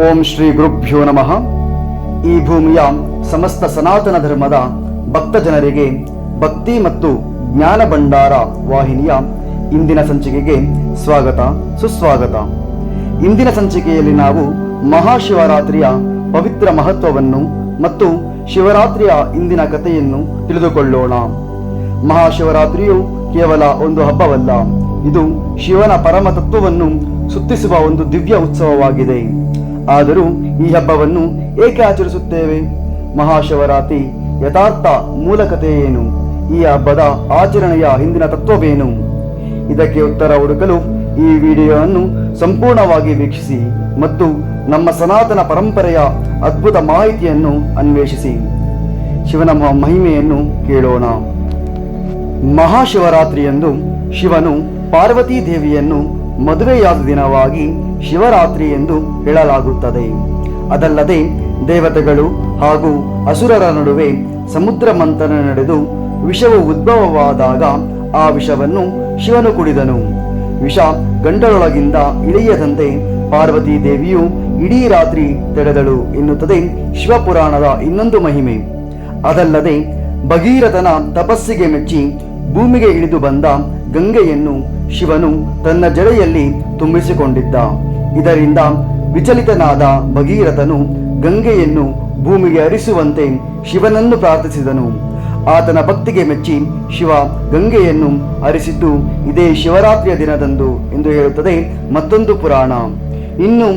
ಓಂ ಶ್ರೀ ಗುರುಭ್ಯೋ ನಮಃ. ಈ ಭೂಮಿಯ ಸಮಸ್ತ ಸನಾತನ ಧರ್ಮದ ಭಕ್ತ ಜನರಿಗೆ ಭಕ್ತಿ ಮತ್ತು ಜ್ಞಾನ ಭಂಡಾರ ವಾಹಿನಿಯ ಇಂದಿನ ಸಂಚಿಕೆಗೆ ಸ್ವಾಗತ, ಸುಸ್ವಾಗತ. ಇಂದಿನ ಸಂಚಿಕೆಯಲ್ಲಿ ನಾವು ಮಹಾಶಿವರಾತ್ರಿಯ ಪವಿತ್ರ ಮಹತ್ವವನ್ನು ಮತ್ತು ಶಿವರಾತ್ರಿಯ ಇಂದಿನ ಕಥೆಯನ್ನು ತಿಳಿದುಕೊಳ್ಳೋಣ. ಮಹಾಶಿವರಾತ್ರಿಯು ಕೇವಲ ಒಂದು ಹಬ್ಬವಲ್ಲ, ಇದು ಶಿವನ ಪರಮ ತತ್ವವನ್ನು ಸುತ್ತಿಸುವ ಒಂದು ದಿವ್ಯ ಉತ್ಸವವಾಗಿದೆ. ಆದರೂ ಈ ಹಬ್ಬವನ್ನು ಏಕೆ ಆಚರಿಸುತ್ತೇವೆ? ಮಹಾಶಿವರಾತ್ರಿ ಯಥಾರ್ಥ ಮೂಲಕತೆ ಏನು? ಈ ಹಬ್ಬದ ಆಚರಣೆಯ ಹಿಂದಿನ ತತ್ವವೇನು? ಇದಕ್ಕೆ ಉತ್ತರ ಹುಡುಕಲು ಈ ವಿಡಿಯೋವನ್ನು ಸಂಪೂರ್ಣವಾಗಿ ವೀಕ್ಷಿಸಿ ಮತ್ತು ನಮ್ಮ ಸನಾತನ ಪರಂಪರೆಯ ಅದ್ಭುತ ಮಾಹಿತಿಯನ್ನು ಅನ್ವೇಷಿಸಿ. ಶಿವನ ಮಹಿಮೆಯನ್ನು ಕೇಳೋಣ. ಮಹಾಶಿವರಾತ್ರಿಯಂದು ಶಿವನು ಪಾರ್ವತೀ ದೇವಿಯನ್ನು ಮದುವೆಯಾದ ದಿನವಾಗಿ ಶಿವರಾತ್ರಿ ಎಂದು ಹೇಳಲಾಗುತ್ತದೆ. ಅದಲ್ಲದೆ ದೇವತೆಗಳು ಹಾಗೂ ಅಸುರರ ನಡುವೆ ಸಮುದ್ರ ಮಂಥನ ನಡೆದು ವಿಷವು ಉದ್ಭವವಾದಾಗ ಆ ವಿಷವನ್ನು ಶಿವನು ಕುಡಿದನು. ವಿಷ ಗಂಡರೊಳಗಿಂದ ಇಳಿಯದಂತೆ ಪಾರ್ವತೀ ದೇವಿಯು ಇಡೀ ರಾತ್ರಿ ತೆರೆದಳು ಎನ್ನುತ್ತದೆ ಶಿವಪುರಾಣದ ಇನ್ನೊಂದು ಮಹಿಮೆ. ಅದಲ್ಲದೆ ಭಗೀರಥನ ತಪಸ್ಸಿಗೆ ಮೆಚ್ಚಿ ಭೂಮಿಗೆ ಇಳಿದು ಬಂದ ಗಂಗೆಯನ್ನು ಶಿವನು ತನ್ನ ಜಡೆಯಲ್ಲಿ ತುಂಬಿಸಿಕೊಂಡಿದ್ದ. ಇದರಿಂದ ವಿಚಲಿತನಾದ ಭಗೀರಥನು ಗಂಗೆಯನ್ನು ಭೂಮಿಗೆ ಹರಿಸುವಂತೆ ಶಿವನನ್ನು ಪ್ರಾರ್ಥಿಸಿದನು. ಆತನ ಭಕ್ತಿಗೆ ಮೆಚ್ಚಿ ಶಿವ ಗಂಗೆಯನ್ನು ಹರಿಸಿದ್ದು ಇದೇ ಶಿವರಾತ್ರಿಯ ದಿನದಂದು ಎಂದು ಹೇಳುತ್ತದೆ ಮತ್ತೊಂದು ಪುರಾಣ. ಇನ್ನು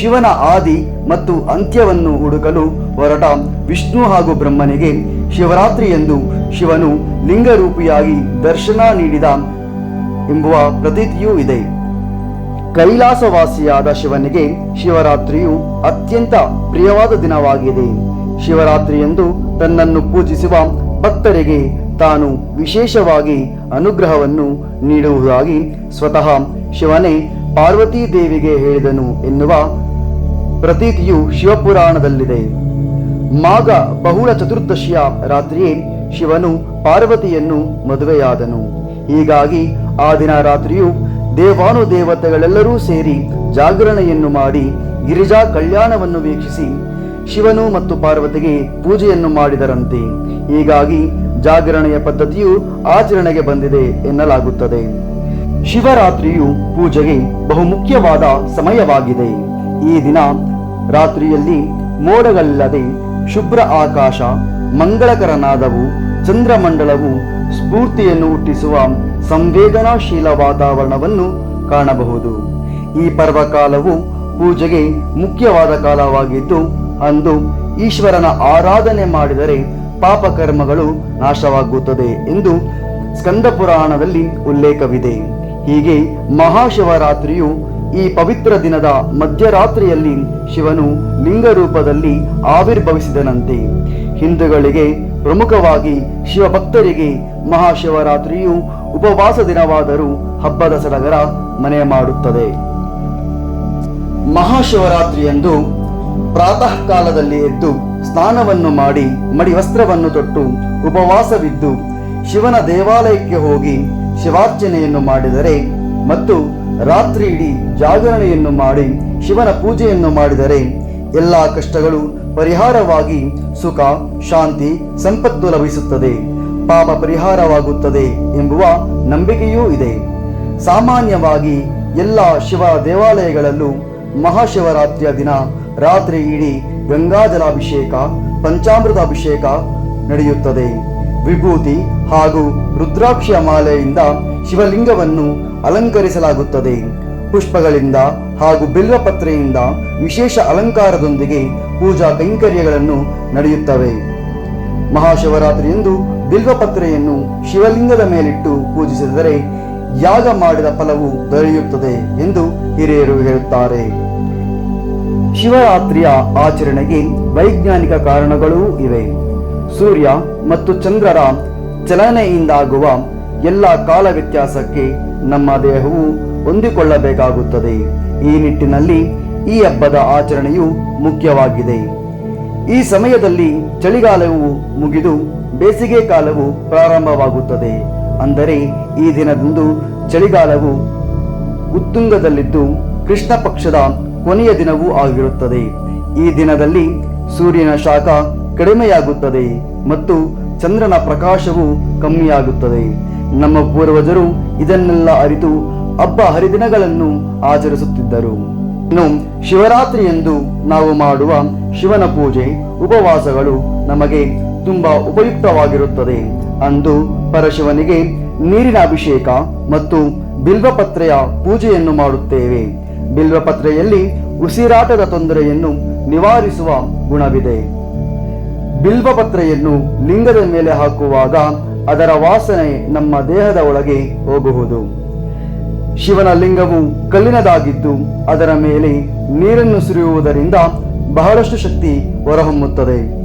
ಶಿವನ ಆದಿ ಮತ್ತು ಅಂತ್ಯವನ್ನು ಹುಡುಕಲು ಹೊರಟ ವಿಷ್ಣು ಹಾಗೂ ಬ್ರಹ್ಮನಿಗೆ ಶಿವರಾತ್ರಿ ಎಂದು ಶಿವನು ಲಿಂಗರೂಪಿಯಾಗಿ ದರ್ಶನ ನೀಡಿದ ಎಂಬುವ ಪ್ರತೀತಿಯೂ ಇದೆ. ಕೈಲಾಸವಾಸಿಯಾದ ಶಿವನಿಗೆ ಶಿವರಾತ್ರಿಯು ಅತ್ಯಂತ ಪ್ರಿಯವಾದ ದಿನವಾಗಿದೆ. ಶಿವರಾತ್ರಿಯಂದು ತನ್ನನ್ನು ಪೂಜಿಸುವ ಭಕ್ತರಿಗೆ ತಾನು ವಿಶೇಷವಾಗಿ ಅನುಗ್ರಹವನ್ನು ನೀಡುವುದಾಗಿ ಸ್ವತಃ ಶಿವನೇ ಪಾರ್ವತೀ ದೇವಿಗೆ ಹೇಳಿದನು ಎನ್ನುವ ಪ್ರತೀತಿಯು ಶಿವಪುರಾಣದಲ್ಲಿದೆ. ಮಾಘ ಬಹುಳ ಚತುರ್ದಶಿಯ ರಾತ್ರಿಯೇ ಶಿವನು ಪಾರ್ವತಿಯನ್ನು ಮದುವೆಯಾದನು. ಹೀಗಾಗಿ ಆ ದಿನ ರಾತ್ರಿಯು ದೇವಾನುದೇವತೆಗಳೆಲ್ಲರೂ ಸೇರಿ ಜಾಗರಣೆಯನ್ನು ಮಾಡಿ ಗಿರಿಜಾ ಕಲ್ಯಾಣವನ್ನು ವೀಕ್ಷಿಸಿ ಶಿವನು ಮತ್ತು ಪಾರ್ವತಿಗೆ ಪೂಜೆಯನ್ನು ಮಾಡಿದರಂತೆ. ಹೀಗಾಗಿ ಜಾಗರಣೆಯ ಪದ್ಧತಿಯು ಆಚರಣೆಗೆ ಬಂದಿದೆ ಎನ್ನಲಾಗುತ್ತದೆ. ಶಿವರಾತ್ರಿಯು ಪೂಜೆಗೆ ಬಹುಮುಖ್ಯವಾದ ಸಮಯವಾಗಿದೆ. ಈ ದಿನ ರಾತ್ರಿಯಲ್ಲಿ ಮೋಡಗಳಿಲ್ಲದೆ ಶುಭ್ರ ಆಕಾಶ, ಮಂಗಳಕರನಾದವು, ಚಂದ್ರಮಂಡಲವು ಸ್ಫೂರ್ತಿಯನ್ನು ಹುಟ್ಟಿಸುವ ಸಂವೇದನಾಶೀಲ ವಾತಾವರಣವನ್ನು ಕಾಣಬಹುದು. ಈ ಪರ್ವಕಾಲವು ಪೂಜೆಗೆ ಮುಖ್ಯವಾದ ಕಾಲವಾಗಿದ್ದು, ಅಂದು ಈಶ್ವರನ ಆರಾಧನೆ ಮಾಡಿದರೆ ಪಾಪಕರ್ಮಗಳು ನಾಶವಾಗುತ್ತದೆ ಎಂದು ಸ್ಕಂದ ಪುರಾಣದಲ್ಲಿ ಉಲ್ಲೇಖವಿದೆ. ಹೀಗೆ ಮಹಾಶಿವರಾತ್ರಿಯು ಈ ಪವಿತ್ರ ದಿನದ ಮಧ್ಯರಾತ್ರಿಯಲ್ಲಿ ಶಿವನು ಲಿಂಗ ರೂಪದಲ್ಲಿ ಆವಿರ್ಭವಿಸಿದನಂತೆ. ಹಿಂದೂಗಳಿಗೆ ಪ್ರಮುಖವಾಗಿ ಶಿವಭಕ್ತರಿಗೆ ಮಹಾಶಿವರಾತ್ರಿಯು ಉಪವಾಸ ದಿನವಾದರೂ ಹಬ್ಬದ ಸಡಗರ ಮನೆ ಮಾಡುತ್ತದೆ. ಮಹಾಶಿವರಾತ್ರಿಯಂದು ಪ್ರಾತಃ ಕಾಲದಲ್ಲಿ ಎದ್ದು ಸ್ನಾನವನ್ನು ಮಾಡಿ ಮಡಿ ವಸ್ತ್ರವನ್ನು ತೊಟ್ಟು ಉಪವಾಸವಿದ್ದು ಶಿವನ ದೇವಾಲಯಕ್ಕೆ ಹೋಗಿ ಶಿವಾರ್ಚನೆಯನ್ನು ಮಾಡಿದರೆ ಮತ್ತು ರಾತ್ರಿ ಇಡೀ ಜಾಗರಣೆಯನ್ನು ಮಾಡಿ ಶಿವನ ಪೂಜೆಯನ್ನು ಮಾಡಿದರೆ ಎಲ್ಲ ಕಷ್ಟಗಳು ಪರಿಹಾರವಾಗಿ ಸುಖ, ಶಾಂತಿ, ಸಂಪತ್ತು ಲಭಿಸುತ್ತದೆ. ಪಾಪ ಪರಿಹಾರವಾಗುತ್ತದೆ ಎಂಬುವ ನಂಬಿಕೆಯೂ ಇದೆ. ಸಾಮಾನ್ಯವಾಗಿ ಎಲ್ಲ ಶಿವ ದೇವಾಲಯಗಳಲ್ಲೂ ಮಹಾಶಿವರಾತ್ರಿಯ ದಿನ ರಾತ್ರಿ ಇಡೀ ಗಂಗಾಜಲಾಭಿಷೇಕ ಪಂಚಾಮೃತ ಅಭಿಷೇಕ ನಡೆಯುತ್ತದೆ. ವಿಭೂತಿ ಹಾಗೂ ರುದ್ರಾಕ್ಷಿಯ ಮಾಲೆಯಿಂದ ಶಿವಲಿಂಗವನ್ನು ಅಲಂಕರಿಸಲಾಗುತ್ತದೆ. ಪುಷ್ಪಗಳಿಂದ ಹಾಗೂ ಬಿಲ್ವಪತ್ರೆಯಿಂದ ವಿಶೇಷ ಅಲಂಕಾರದೊಂದಿಗೆ ಪೂಜಾ ಕೈಂಕರ್ಯಗಳನ್ನು ನಡೆಯುತ್ತವೆ. ಮಹಾಶಿವರಾತ್ರಿಯಂದು ಬಿಲ್ವಪತ್ರೆಯನ್ನು ಶಿವಲಿಂಗದ ಮೇಲಿಟ್ಟು ಪೂಜಿಸಿದರೆ ಯಾಗ ಮಾಡಿದ ಫಲವು ದೊರೆಯುತ್ತದೆ ಎಂದು ಹಿರಿಯರು ಹೇಳುತ್ತಾರೆ. ಶಿವರಾತ್ರಿಯ ಆಚರಣೆಗೆ ವೈಜ್ಞಾನಿಕ ಕಾರಣಗಳೂ ಇವೆ. ಸೂರ್ಯ ಮತ್ತು ಚಂದ್ರರ ಚಲನೆಯಿಂದಾಗುವ ಎಲ್ಲ ಕಾಲ ವ್ಯತ್ಯಾಸಕ್ಕೆ ನಮ್ಮ ದೇಹವು ಹೊಂದಿಕೊಳ್ಳಬೇಕಾಗುತ್ತದೆ. ಈ ನಿಟ್ಟಿನಲ್ಲಿ ಈ ಹಬ್ಬದ ಆಚರಣೆಯು ಮುಖ್ಯವಾಗಿದೆ. ಈ ಸಮಯದಲ್ಲಿ ಚಳಿಗಾಲವು ಮುಗಿದು ಬೇಸಿಗೆ ಕಾಲವು ಪ್ರಾರಂಭವಾಗುತ್ತದೆ. ಅಂದರೆ ಈ ದಿನದಂದು ಚಳಿಗಾಲವು ಉತ್ತುಂಗದಲ್ಲಿದ್ದು ಕೃಷ್ಣ ಪಕ್ಷದ ಕೊನೆಯ ದಿನವೂ ಆಗಿರುತ್ತದೆ. ಈ ದಿನದಲ್ಲಿ ಸೂರ್ಯನ ಶಾಖ ಕಡಿಮೆಯಾಗುತ್ತದೆ ಮತ್ತು ಚಂದ್ರನ ಪ್ರಕಾಶವು ಕಮ್ಮಿಯಾಗುತ್ತದೆ. ನಮ್ಮ ಪೂರ್ವಜರು ಇದನ್ನೆಲ್ಲ ಅರಿತು ಹಬ್ಬ ಹರಿದಿನಗಳನ್ನು ಆಚರಿಸುತ್ತಿದ್ದರು. ಇನ್ನು ಶಿವರಾತ್ರಿ ಎಂದು ನಾವು ಮಾಡುವ ಶಿವನ ಪೂಜೆ, ಉಪವಾಸಗಳು ನಮಗೆ ತುಂಬಾ ಉಪಯುಕ್ತವಾಗಿರುತ್ತದೆ. ಅಂದು ಪರಶಿವನಿಗೆ ನೀರಿನ ಅಭಿಷೇಕ ಮತ್ತು ಬಿಲ್ವಪತ್ರೆಯ ಪೂಜೆಯನ್ನು ಮಾಡುತ್ತೇವೆ. ಬಿಲ್ವಪತ್ರೆಯಲ್ಲಿ ಉಸಿರಾಟದ ತೊಂದರೆಯನ್ನು ನಿವಾರಿಸುವ ಗುಣವಿದೆ. ಬಿಲ್ವಪತ್ರೆಯನ್ನು ಲಿಂಗದ ಮೇಲೆ ಹಾಕುವಾಗ ಅದರ ವಾಸನೆ ನಮ್ಮ ದೇಹದ ಒಳಗೆ ಹೋಗುವುದು. ಶಿವನ ಲಿಂಗವು ಕಲ್ಲಿನದಾಗಿದ್ದು ಅದರ ಮೇಲೆ ನೀರನ್ನು ಸುರಿಯುವುದರಿಂದ ಬಹಳಷ್ಟು ಶಕ್ತಿ ಹೊರಹೊಮ್ಮುತ್ತದೆ.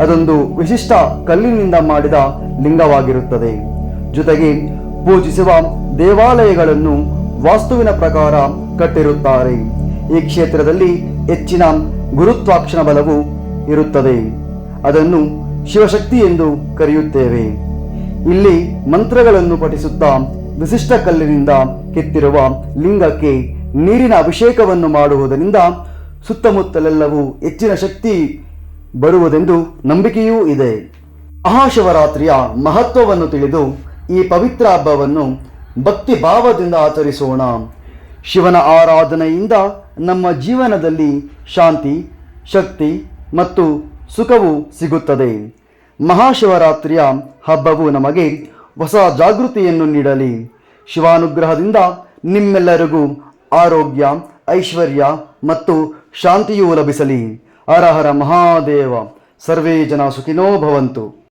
ಅದೊಂದು ವಿಶಿಷ್ಟ ಕಲ್ಲಿನಿಂದ ಮಾಡಿದ ಲಿಂಗವಾಗಿರುತ್ತದೆ. ಜೊತೆಗೆ ಪೂಜಿಸುವ ದೇವಾಲಯಗಳನ್ನು ವಾಸ್ತುವಿನ ಪ್ರಕಾರ ಕಟ್ಟಿರುತ್ತಾರೆ. ಈ ಕ್ಷೇತ್ರದಲ್ಲಿ ಹೆಚ್ಚಿನ ಗುರುತ್ವಾಕ್ಷಣ ಬಲವು ಇರುತ್ತದೆ. ಅದನ್ನು ಶಿವಶಕ್ತಿ ಎಂದು ಕರೆಯುತ್ತೇವೆ. ಇಲ್ಲಿ ಮಂತ್ರಗಳನ್ನು ಪಠಿಸುತ್ತಾ ವಿಶಿಷ್ಟ ಕಲ್ಲಿನಿಂದ ಕೆತ್ತಿರುವ ಲಿಂಗಕ್ಕೆ ನೀರಿನ ಅಭಿಷೇಕವನ್ನು ಮಾಡುವುದರಿಂದ ಸುತ್ತಮುತ್ತಲೆಲ್ಲವೂ ಹೆಚ್ಚಿನ ಶಕ್ತಿ ಬರುವುದೆಂದು ನಂಬಿಕೆಯೂ ಇದೆ. ಮಹಾಶಿವರಾತ್ರಿಯ ಮಹತ್ವವನ್ನು ತಿಳಿದು ಈ ಪವಿತ್ರ ಹಬ್ಬವನ್ನು ಭಕ್ತಿ ಭಾವದಿಂದ ಆಚರಿಸೋಣ. ಶಿವನ ಆರಾಧನೆಯಿಂದ ನಮ್ಮ ಜೀವನದಲ್ಲಿ ಶಾಂತಿ, ಶಕ್ತಿ ಮತ್ತು ಸುಖವು ಸಿಗುತ್ತದೆ. ಮಹಾಶಿವರಾತ್ರಿಯ ಹಬ್ಬವು ನಮಗೆ ಹೊಸ ಜಾಗೃತಿಯನ್ನು ನೀಡಲಿ. ಶಿವಾನುಗ್ರಹದಿಂದ ನಿಮ್ಮೆಲ್ಲರಿಗೂ ಆರೋಗ್ಯ, ಐಶ್ವರ್ಯ ಮತ್ತು ಶಾಂತಿಯೂ ಲಭಿಸಲಿ. ಹರ ಹರ ಮಹಾದೇವ ಸರ್ವೇ ಜನ ಸುಖಿನೋ ಭವಂತು.